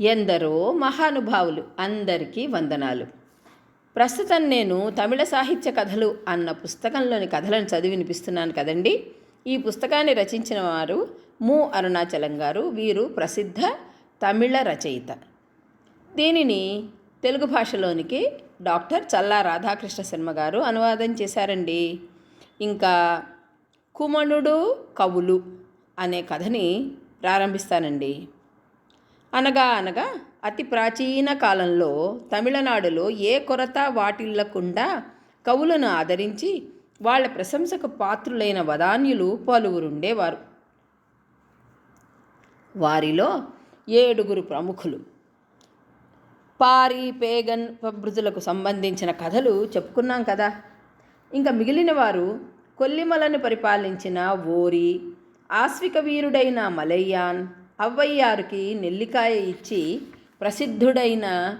ఎందరో మహానుభావులు అందరికీ వందనాలు. ప్రస్తుతం నేను తమిళ సాహిత్య కథలు అన్న పుస్తకంలోని కథలను చదివి వినిపిస్తున్నాను కదండి. ఈ పుస్తకాన్ని రచించిన వారు ము. అరుణాచలం గారు. వీరు ప్రసిద్ధ తమిళ రచయిత. దీనిని తెలుగు భాషలోనికి డాక్టర్ చల్లా రాధాకృష్ణ శర్మ గారు అనువాదం చేశారండి. ఇంకా కుమణుడు కవులు అనే కథని ప్రారంభిస్తానండి. అనగా అనగా అతి ప్రాచీన కాలంలో తమిళనాడులో ఏ కొరత వాటిల్లకుండా కవులను ఆదరించి వాళ్ళ ప్రశంసకు పాత్రులైన వదాన్యులు పలువురుండేవారు. వారిలో ఏడుగురు ప్రముఖులు. పారి పేగన్ ప్రభృతులకు సంబంధించిన కథలు చెప్పుకున్నాం కదా. ఇంకా మిగిలిన వారు కొల్లిమలను పరిపాలించిన ఓరి ఆస్విక వీరుడైన మలయ్యాన్ అవ్వయ్యారుకి నెల్లికాయ ఇచ్చి ప్రసిద్ధుడైన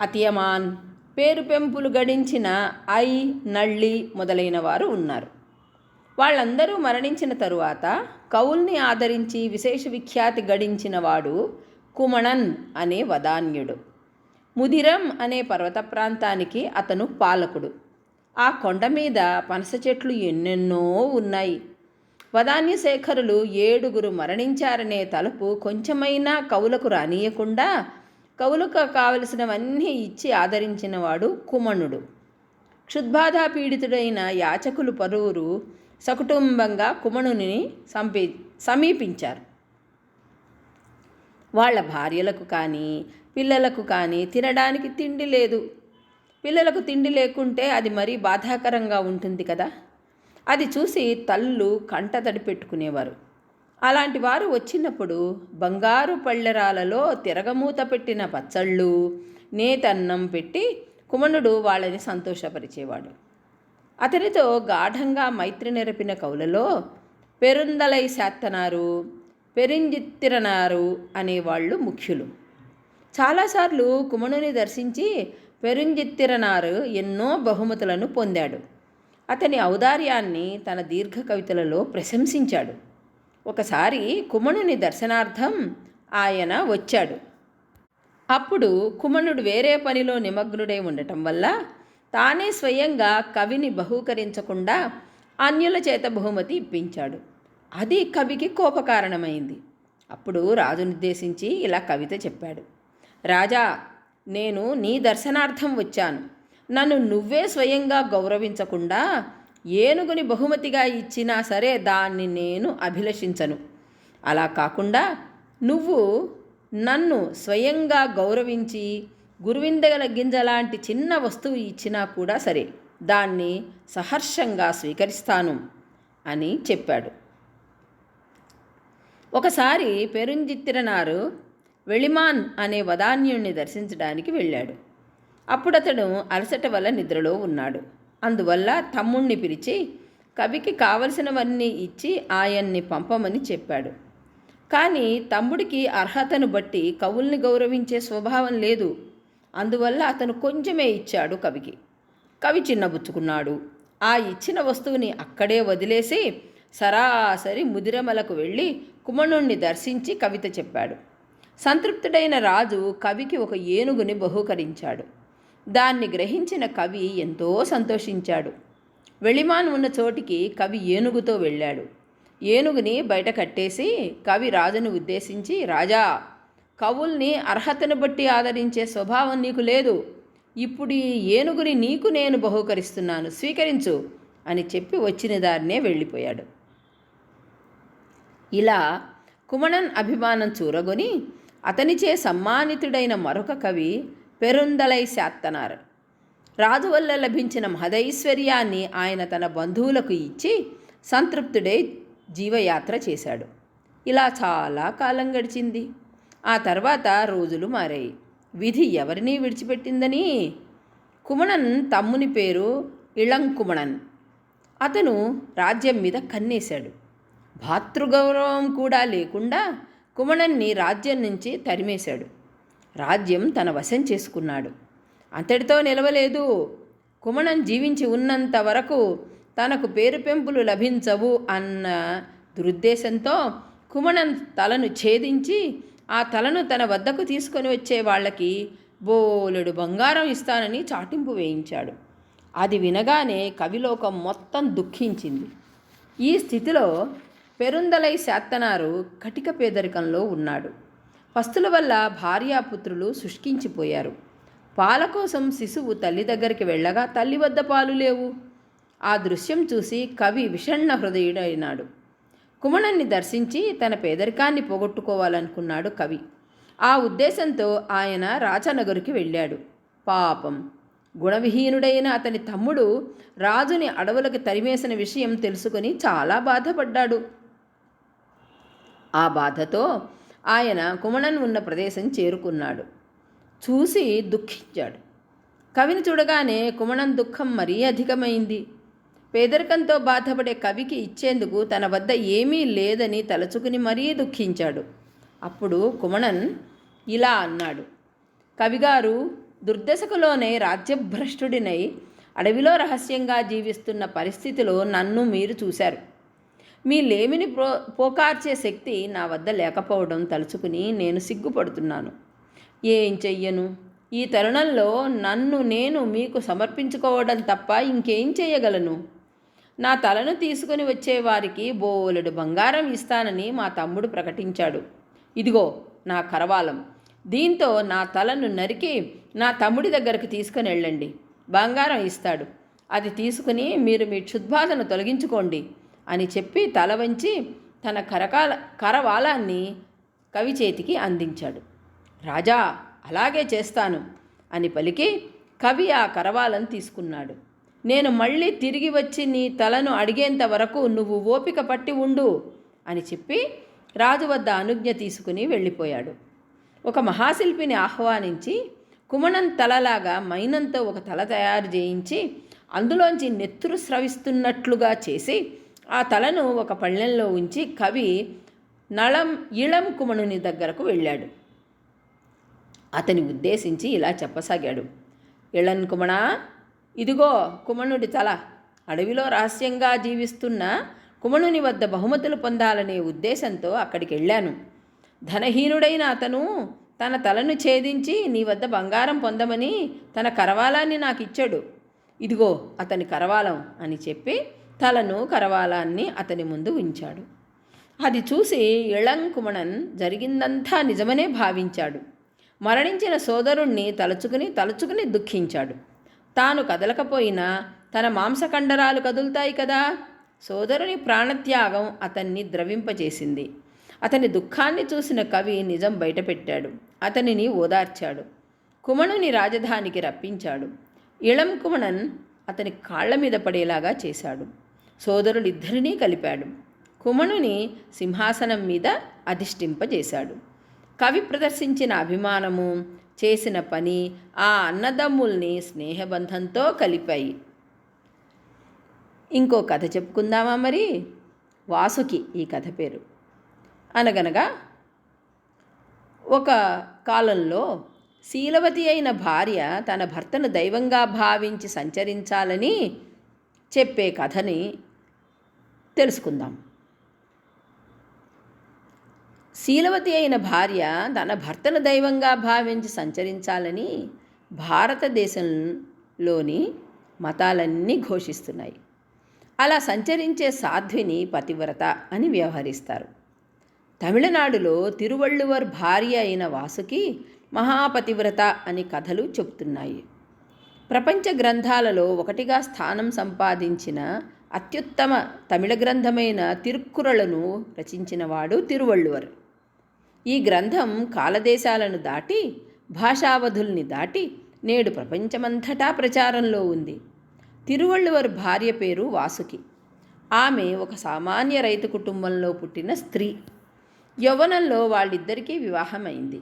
అతియమాన్. పేరు పెంపులు గడించిన ఐ నళ్ళి మొదలైన వారు ఉన్నారు. వాళ్ళందరూ మరణించిన తరువాత కవుల్ని ఆదరించి విశేష విఖ్యాతి గడించిన వాడు కుమణన్ అనే వదాన్యుడు. ముదిరం అనే పర్వత ప్రాంతానికి అతను పాలకుడు. ఆ కొండ మీద పనస చెట్లు ఎన్నెన్నో ఉన్నాయి. వదాన్యశేఖరులు ఏడుగురు మరణించారనే తలుపు కొంచెమైనా కవులకు రానియకుండా కవులకు కావలసినవన్నీ ఇచ్చి ఆదరించినవాడు కుమణుడు. క్షుద్బాధా పీడితుడైన యాచకులు పరువురు సకుటుంబంగా కుమణుని సంపి సమీపించారు. వాళ్ళ భార్యలకు కానీ పిల్లలకు కానీ తినడానికి తిండి లేదు. పిల్లలకు తిండి లేకుంటే అది మరీ బాధాకరంగా ఉంటుంది కదా. అది చూసి తల్లు కంటతడి పెట్టుకునేవారు. అలాంటి వారు వచ్చినప్పుడు బంగారు పళ్ళెరాలలో తిరగమూత పెట్టిన పచ్చళ్ళు నేతన్నం పెట్టి కుమణుడు వాళ్ళని సంతోషపరిచేవాడు. అతనితో గాఢంగా మైత్రి నెరపిన కవులలో పెరుందలై శాత్తనారు పెరింజిత్తిరనారు అనేవాళ్ళు ముఖ్యులు. చాలాసార్లు కుమణుని దర్శించి పెరుంజిత్తిరనారు ఎన్నో బహుమతులను పొందాడు. అతని ఔదార్యాన్ని తన దీర్ఘ కవితలలో ప్రశంసించాడు. ఒకసారి కుమణుని దర్శనార్థం ఆయన వచ్చాడు. అప్పుడు కుమణుడు వేరే పనిలో నిమగ్నుడై ఉండటం వల్ల తానే స్వయంగా కవిని బహూకరించకుండా అన్యుల చేత బహుమతి ఇప్పించాడు. అది కవికి కోపకారణమైంది. అప్పుడు రాజునుద్దేశించి ఇలా కవిత చెప్పాడు. రాజా నేను నీ దర్శనార్థం వచ్చాను. నన్ను నువ్వే స్వయంగా గౌరవించకుండా ఏనుగుని బహుమతిగా ఇచ్చినా సరే దాన్ని నేను అభిలషించను. అలా కాకుండా నువ్వు నన్ను స్వయంగా గౌరవించి గురువిందగల గింజలాంటి చిన్న వస్తువు ఇచ్చినా కూడా సరే దాన్ని సహర్షంగా స్వీకరిస్తాను అని చెప్పాడు. ఒకసారి పెరుంజిత్తిరనారు వెళిమాన్ అనే వదాన్యుణ్ణి దర్శించడానికి వెళ్ళాడు. అప్పుడతడు అలసట వల్ల నిద్రలో ఉన్నాడు. అందువల్ల తమ్ముణ్ణి పిలిచి కవికి కావలసినవన్నీ ఇచ్చి ఆయన్ని పంపమని చెప్పాడు. కానీ తమ్ముడికి అర్హతను బట్టి కవుల్ని గౌరవించే స్వభావం లేదు. అందువల్ల అతను కొంచెమే ఇచ్చాడు కవికి. కవి చిన్నబుచ్చుకున్నాడు ఆ ఇచ్చిన వస్తువుని అక్కడే వదిలేసి సరాసరి ముదిరమలకు వెళ్ళి కుమణుణ్ణి దర్శించి కవిత చెప్పాడు. సంతృప్తుడైన రాజు కవికి ఒక ఏనుగుని బహూకరించాడు. దాన్ని గ్రహించిన కవి ఎంతో సంతోషించాడు. వెళిమాన్ ఉన్న చోటికి కవి ఏనుగుతో వెళ్ళాడు. ఏనుగుని బయట కట్టేసి కవి రాజును ఉద్దేశించి రాజా కవుల్ని అర్హతను బట్టి ఆదరించే స్వభావం నీకు లేదు. ఇప్పుడు ఈ ఏనుగుని నీకు నేను బహూకరిస్తున్నాను. స్వీకరించు అని చెప్పి వచ్చిన దారినే వెళ్ళిపోయాడు. ఇలా కుమణన్ అభిమానం చూరగొని అతనిచే సమ్మానితుడైన మరొక కవి పెరుందలై శాత్తనార్. రాజు వల్ల లభించిన మహదైశ్వర్యాన్ని ఆయన తన బంధువులకు ఇచ్చి సంతృప్తుడై జీవయాత్ర చేశాడు. ఇలా చాలా కాలం గడిచింది. ఆ తర్వాత రోజులు మారాయి. విధి ఎవరిని విడిచిపెట్టిందని? కుమణన్ తమ్ముని పేరు ఇళంకుమణన్. అతను రాజ్యం మీద కన్నేశాడు. భాతృగౌరవం కూడా లేకుండా కుమణన్ని రాజ్యం నుంచి తరిమేశాడు. రాజ్యం తన వశం చేసుకున్నాడు. అంతటితో నిలవలేదు. కుమణం జీవించి ఉన్నంత వరకు తనకు పేరు పెంపులు లభించవు అన్న దురుద్దేశంతో కుమణం తలను ఛేదించి ఆ తలను తన వద్దకు తీసుకొని వచ్చే వాళ్ళకి బోలెడు బంగారం ఇస్తానని చాటింపు వేయించాడు. అది వినగానే కవిలోకం మొత్తం దుఃఖించింది. ఈ స్థితిలో పెరుందలై శాత్తనారు కటిక పేదరికంలో ఉన్నాడు. పస్తుల వల్ల భార్యాపుత్రులు శుష్కించిపోయారు. పాల కోసం శిశువు తల్లి దగ్గరికి వెళ్ళగా తల్లి వద్ద పాలు లేవు ఆ దృశ్యం చూసి కవి విషణ్ణ హృదయుడైనాడు. కుమణన్ని దర్శించి తన పేదరికాన్ని పోగొట్టుకోవాలనుకున్నాడు కవి. ఆ ఉద్దేశంతో ఆయన రాచనగరుకి వెళ్ళాడు. పాపం! గుణవిహీనుడైన అతని తమ్ముడు రాజుని అడవులకు తరిమేసిన విషయం తెలుసుకొని చాలా బాధపడ్డాడు. ఆ బాధతో ఆయన కుమణన్ ఉన్న ప్రదేశం చేరుకున్నాడు. చూసి దుఃఖించాడు. కవిని చూడగానే కుమణన్ దుఃఖం మరీ అధికమైంది. పేదరికంతో బాధపడే కవికి ఇచ్చేందుకు తన వద్ద ఏమీ లేదని తలచుకుని మరీ దుఃఖించాడు. అప్పుడు కుమణన్ ఇలా అన్నాడు. కవిగారు దుర్దశకులోనే రాజ్యభ్రష్టుడినై అడవిలో రహస్యంగా జీవిస్తున్న పరిస్థితిలో నన్ను మీరు చూశారు. మీ లేమిని ప్రో పోకార్చే శక్తి నా వద్ద లేకపోవడం తలుచుకుని నేను సిగ్గుపడుతున్నాను. ఏం చెయ్యను? ఈ తరుణంలో నన్ను నేను మీకు సమర్పించుకోవడం తప్ప ఇంకేం చేయగలను నా తలను తీసుకుని వచ్చే వారికి బోలెడు బంగారం ఇస్తానని మా తమ్ముడు ప్రకటించాడు. ఇదిగో నా కరవాలం. దీంతో నా తలను నరికి నా తమ్ముడి దగ్గరకు తీసుకుని వెళ్ళండి. బంగారం ఇస్తాడు. అది తీసుకుని మీరు మీ క్షుద్బాధను తొలగించుకోండి. అని చెప్పి తల వంచి తన కరకాల కరవాలాన్ని కవి చేతికి అందించాడు. రాజా అలాగే చేస్తాను అని పలికి కవి ఆ కరవాలను తీసుకున్నాడు. నేను మళ్ళీ తిరిగి వచ్చి నీ తలను అడిగేంత వరకు నువ్వు ఓపిక పట్టి ఉండు అని చెప్పి రాజు వద్ద అనుజ్ఞ తీసుకుని వెళ్ళిపోయాడు. ఒక మహాశిల్పిని ఆహ్వానించి కుమణం తలలాగా మైనంతో ఒక తల తయారు చేయించి అందులోంచి నెత్తురు స్రవిస్తున్నట్లుగా చేసి ఆ తలను ఒక పళ్ళెంలో ఉంచి కవి నళం ఇళం కుమణుని దగ్గరకు వెళ్ళాడు. అతని ఉద్దేశించి ఇలా చెప్పసాగాడు. ఇళన్ కుమణ ఇదిగో కుమణుడి తల. అడవిలో రహస్యంగా జీవిస్తున్న కుమణుని వద్ద బహుమతులు పొందాలనే ఉద్దేశంతో అక్కడికి వెళ్ళాను. ధనహీనుడైన అతను తన తలను ఛేదించి నీ వద్ద బంగారం పొందమని తన కరవాలాన్ని నాకు ఇచ్చాడు ఇదిగో అతని కరవాలం అని చెప్పి తలను కరవాలాన్ని అతని ముందు ఉంచాడు. అది చూసి ఇళంకుమణన్ జరిగిందంతా నిజమనే భావించాడు. మరణించిన సోదరుణ్ణి తలుచుకుని తలుచుకుని దుఃఖించాడు. తాను కదలకపోయినా తన మాంసకండరాలు కదులుతాయి కదా? సోదరుని ప్రాణత్యాగం అతన్ని ద్రవింపచేసింది అతని దుఃఖాన్ని చూసిన కవి నిజం బయటపెట్టాడు. అతనిని ఓదార్చాడు. కుమణుని రాజధానికి రప్పించాడు. ఇళం కుమణన్ అతని కాళ్ళ మీద పడేలాగా చేశాడు. సోదరులిద్దరినీ కలిపాడు. కుమణుని సింహాసనం మీద అధిష్ఠింపజేశాడు. కవి ప్రదర్శించిన అభిమానము చేసిన పని ఆ అన్నదమ్ముల్ని స్నేహబంధంతో కలిపాయి. ఇంకో కథ చెప్పుకుందామా మరి? వాసుకి ఈ కథ పేరు. అనగనగా ఒక కాలంలో శీలవతి అయిన భార్య తన భర్తను దైవంగా భావించి సంచరించాలని చెప్పే కథని తెలుసుకుందాం. శీలవతి అయిన భార్య తన భర్తను దైవంగా భావించి సంచరించాలని భారతదేశంలోని మతాలన్నీ ఘోషిస్తున్నాయి. అలా సంచరించే సాధ్విని పతివ్రత అని వ్యవహరిస్తారు. తమిళనాడులో తిరువళ్ళువర్ భార్య అయిన వాసుకి మహాపతివ్రత అని కథలు చెబుతున్నాయి. ప్రపంచ గ్రంథాలలో ఒకటిగా స్థానం సంపాదించిన అత్యుత్తమ తమిళ గ్రంథమైన తిరుక్కురళను రచించినవాడు తిరువళ్ళువర్. ఈ గ్రంథం కాలదేశాలను దాటి భాషావధుల్ని దాటి నేడు ప్రపంచమంతటా ప్రచారంలో ఉంది. తిరువళ్ళువర్ భార్య పేరు వాసుకి. ఆమె ఒక సామాన్య రైతు కుటుంబంలో పుట్టిన స్త్రీ. యవ్వనంలో వాళ్ళిద్దరికీ వివాహమైంది.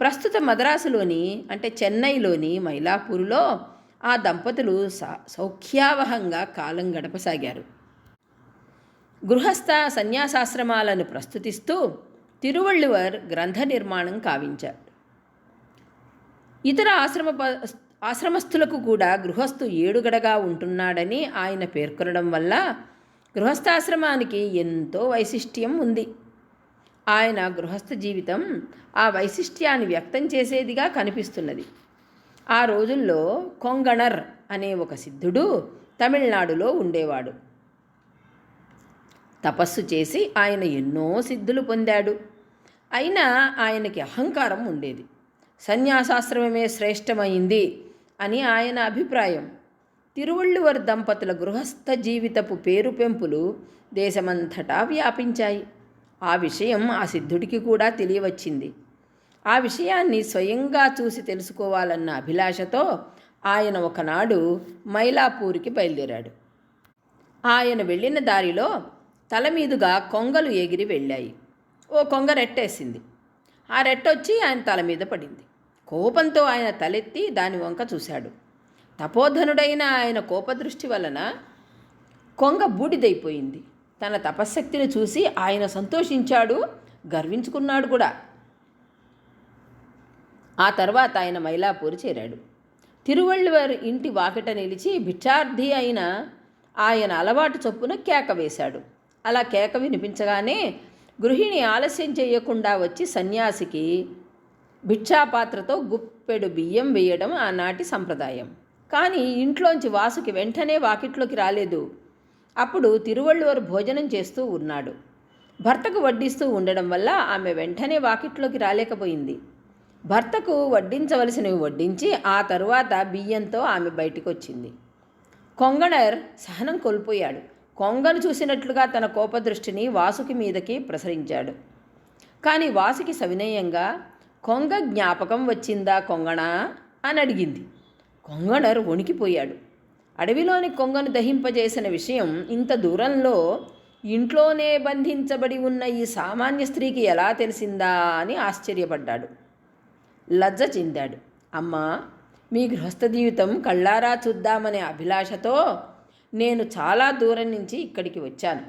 ప్రస్తుత మద్రాసులోని అంటే చెన్నైలోని మైలాపూర్లో ఆ దంపతులు సౌఖ్యావహంగా కాలం గడపసాగారు. గృహస్థ సన్యాసాశ్రమాలను ప్రస్తుతిస్తూ తిరువళ్ళువర్ గ్రంథ నిర్మాణం కావించారు. ఇతర ఆశ్రమ ఆశ్రమస్థులకు కూడా గృహస్థు ఏడుగడగా ఉంటున్నాడని ఆయన పేర్కొనడం వల్ల గృహస్థాశ్రమానికి ఎంతో వైశిష్ట్యం ఉంది. ఆయన గృహస్థ జీవితం ఆ వైశిష్ట్యాన్ని వ్యక్తం చేసేదిగా కనిపిస్తున్నది. ఆ రోజుల్లో కొంగణర్ అనే ఒక సిద్ధుడు తమిళనాడులో ఉండేవాడు. తపస్సు చేసి ఆయన ఎన్నో సిద్ధులు పొందాడు. అయినా ఆయనకి అహంకారం ఉండేది. సన్యాసాశ్రమమే శ్రేష్టమైంది అని ఆయన అభిప్రాయం. తిరువళ్ళువర్ దంపతుల గృహస్థ జీవితపు పేరు పెంపులు దేశమంతటా వ్యాపించాయి. ఆ విషయం ఆ సిద్ధుడికి కూడా తెలియవచ్చింది. ఆ విషయాన్ని స్వయంగా చూసి తెలుసుకోవాలన్న అభిలాషతో ఆయన ఒకనాడు మైలాపూర్కి బయలుదేరాడు. ఆయన వెళ్ళిన దారిలో తల మీదుగా కొంగలు ఎగిరి వెళ్ళాయి. ఓ కొంగ రెట్టేసింది. ఆ రెట్టొచ్చి ఆయన తల మీద పడింది. కోపంతో ఆయన తలెత్తి దాని వంక చూశాడు. తపోధనుడైన ఆయన కోపదృష్టి వలన కొంగ బూడిదైపోయింది. తన తపశ్శక్తిని చూసి ఆయన సంతోషించాడు గర్వించుకున్నాడు కూడా. ఆ తర్వాత ఆయన మైలాపూర్ చేరాడు. తిరువళ్ళువారి ఇంటి వాకిట నిలిచి భిక్షార్థి అయిన ఆయన అలవాటు చొప్పున కేక వేశాడు. అలా కేక వినిపించగానే గృహిణి ఆలస్యం చేయకుండా వచ్చి సన్యాసికి భిక్షాపాత్రతో గుప్పెడు బియ్యం వేయడం ఆనాటి సంప్రదాయం. కానీ ఇంట్లోంచి వాసుకి వెంటనే వాకిట్లోకి రాలేదు. అప్పుడు తిరువళ్ళువారు భోజనం చేస్తూ ఉన్నాడు. భర్తకు వడ్డిస్తూ ఉండడం వల్ల ఆమె వెంటనే వాకిట్లోకి రాలేకపోయింది. భర్తకు వడ్డించవలసినవి వడ్డించి ఆ తరువాత బియ్యంతో ఆమె బయటికి వచ్చింది కొంగణర్ సహనం కోల్పోయాడు. కొంగను చూసినట్లుగా తన కోపదృష్టిని వాసుకి మీదకి ప్రసరించాడు. కానీ వాసుకి సవినయంగా కొంగ జ్ఞాపకం వచ్చిందా కొంగణ? అని అడిగింది. కొంగణర్ వణికిపోయాడు. అడవిలోని కొంగను దహింపజేసిన విషయం ఇంత దూరంలో ఇంట్లోనే బంధించబడి ఉన్న ఈ సామాన్య స్త్రీకి ఎలా తెలిసిందా అని ఆశ్చర్యపడ్డాడు. లజ్జ చెందాడు. అమ్మా మీ గృహస్థ జీవితం కళ్ళారా చూద్దామనే అభిలాషతో నేను చాలా దూరం నుంచి ఇక్కడికి వచ్చాను.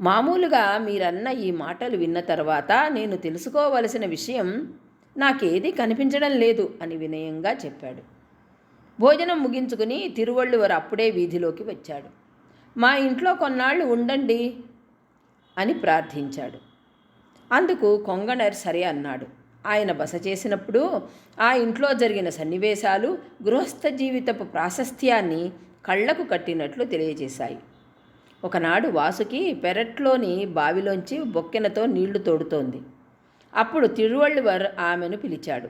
మామూలుగా మీరన్న ఈ మాటలు విన్న తర్వాత నేను తెలుసుకోవలసిన విషయం నాకేది కనిపించడం లేదు అని వినయంగా చెప్పాడు. భోజనం ముగించుకుని తిరువళ్ళువారు అప్పుడే వీధిలోకి వచ్చాడు. మా ఇంట్లో కొన్నాళ్ళు ఉండండి అని ప్రార్థించాడు. అందుకు కొంగణర్ సరే అన్నాడు. ఆయన బస చేసినప్పుడు ఆ ఇంట్లో జరిగిన సన్నివేశాలు గృహస్థ జీవితపు ప్రాశస్త్యాన్ని కళ్ళకు కట్టినట్లు తెలియజేశాయి. ఒకనాడు వాసుకి పెరట్లోని బావిలోంచి బొక్కెనతో నీళ్ళు తోడుతోంది. అప్పుడు తిరువళ్ళువర్ ఆమెను పిలిచాడు.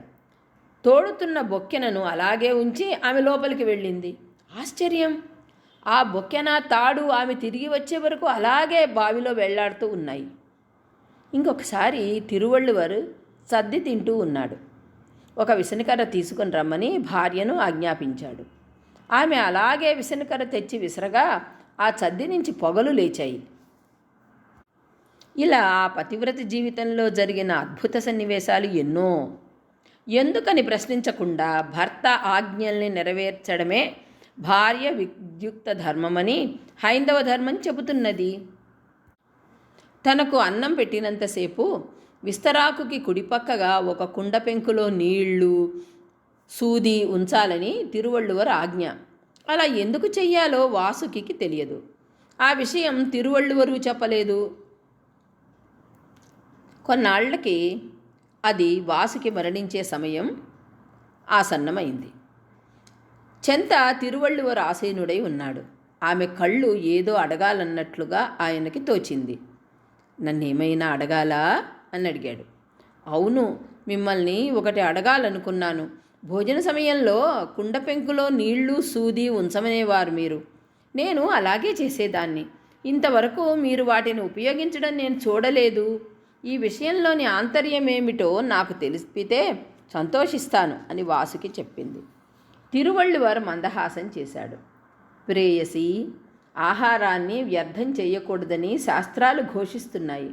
తోడుతున్న బొక్కెనను అలాగే ఉంచి ఆమె లోపలికి వెళ్ళింది. ఆశ్చర్యం! ఆ బొక్కెన తాడు ఆమె తిరిగి వచ్చే వరకు అలాగే బావిలో వెళ్ళాడుతూ ఉన్నాయి. ఇంకొకసారి తిరువళ్ళువర్ సర్ది తింటూ ఉన్నాడు. ఒక విసనకర్ర తీసుకుని రమ్మని భార్యను ఆజ్ఞాపించాడు. ఆమె అలాగే విసనకర్ర తెచ్చి విసరగా ఆ చద్ది నుంచి పొగలు లేచాయి. ఇలా ఆ పతివ్రత జీవితంలో జరిగిన అద్భుత సన్నివేశాలు ఎన్నో. ఎందుకని ప్రశ్నించకుండా భర్త ఆజ్ఞల్ని నెరవేర్చడమే భార్య విద్యుక్త ధర్మమని హైందవ ధర్మం చెబుతున్నది. తనకు అన్నం పెట్టినంతసేపు విస్తరాకుకి కుడిపక్కగా ఒక కుండ పెంకులో నీళ్ళు సూది ఉంచాలని తిరువళ్ళువర్ ఆజ్ఞ. అలా ఎందుకు చెయ్యాలో వాసుకి తెలియదు. ఆ విషయం తిరువళ్ళువరు చెప్పలేదు. కొన్నాళ్ళకి అది వాసుకి మరణించే సమయం ఆసన్నమైంది. చెంత తిరువళ్ళువరు ఆసీనుడై ఉన్నాడు. ఆమె కళ్ళు ఏదో అడగాలన్నట్లుగా ఆయనకి తోచింది. నన్నేమైనా అడగాలా? అని అడిగాడు. అవును మిమ్మల్ని ఒకటి అడగాలనుకున్నాను. భోజన సమయంలో కుండ పెంకులో నీళ్ళు సూది ఉంచమనేవారు మీరు. నేను అలాగే చేసేదాన్ని. ఇంతవరకు మీరు వాటిని ఉపయోగించడం నేను చూడలేదు. ఈ విషయంలోని ఆంతర్యమేమిటో నాకు తెలిపితే సంతోషిస్తాను అని వాసుకి చెప్పింది. తిరువళ్ళువారు మందహాసం చేశాడు. ప్రేయసి ఆహారాన్ని వ్యర్థం చేయకూడదని శాస్త్రాలు ఘోషిస్తున్నాయి.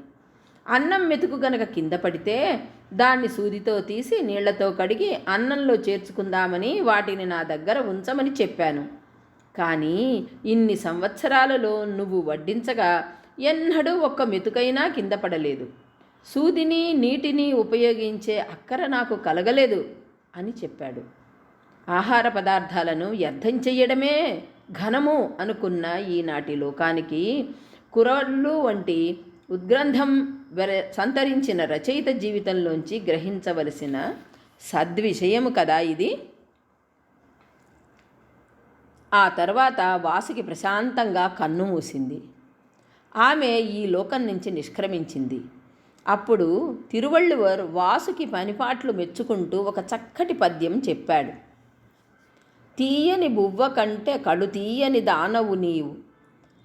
అన్నం మెతుకు గనక కింద పడితే దాన్ని సూదితో తీసి నీళ్ళతో కడిగి అన్నంలో చేర్చుకుందామని వాటిని నా దగ్గర ఉంచమని చెప్పాను. కానీ ఇన్ని సంవత్సరాలలో నువ్వు వడ్డించగా ఎన్నడూ ఒక్క మెతుకైనా కింద పడలేదు. సూదిని నీటిని ఉపయోగించే అక్కర నాకు కలగలేదు అని చెప్పాడు. ఆహార పదార్థాలను వ్యర్థం చెయ్యడమే ఘనము అనుకున్న ఈనాటి లోకానికి కురళ్ళు వంటి ఉద్గ్రంథం సంతరించిన రచయిత జీవితంలోంచి గ్రహించవలసిన సద్విషయము కదా ఇది. ఆ తర్వాత వాసుకి ప్రశాంతంగా కన్ను మూసింది. ఆమె ఈ లోకం నుంచి నిష్క్రమించింది. అప్పుడు తిరువళ్ళువర్ వాసుకి పనిపాట్లు మెచ్చుకుంటూ ఒక చక్కటి పద్యం చెప్పాడు. తీయని బువ్వ కంటే కడు తీయని దానవు నీవు.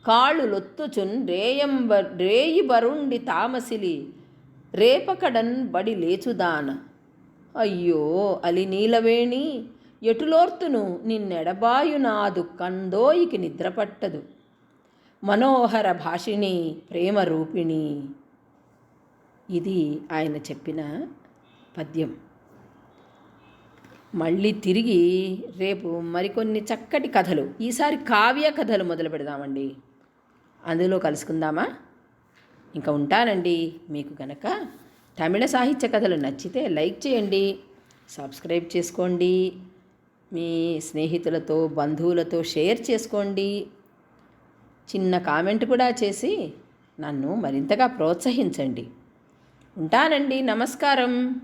కాళ్ళు లొత్తుచున్ రేయంబ రేయి బరుండి తామసిలి రేపకడన్ బడి లేచుదాన. అయ్యో అలి నీలవేణి ఎటులోర్తును నిన్నెడబాయు నాదు కందోయికి నిద్రపట్టదు. మనోహర భాషిణి ప్రేమరూపిణి. ఇది ఆయన చెప్పిన పద్యం. మళ్ళీ తిరిగి రేపు మరికొన్ని చక్కటి కథలు. ఈసారి కావ్య కథలు మొదలు పెడదామండి అందులో కలుసుకుందామా? ఇంకా ఉంటానండి. మీకు గనక తమిళ సాహిత్య కథలు నచ్చితే లైక్ చేయండి సబ్స్క్రైబ్ చేసుకోండి మీ స్నేహితులతో బంధువులతో షేర్ చేసుకోండి. చిన్న కామెంట్ కూడా చేసి నన్ను మరింతగా ప్రోత్సహించండి. ఉంటానండి. నమస్కారం.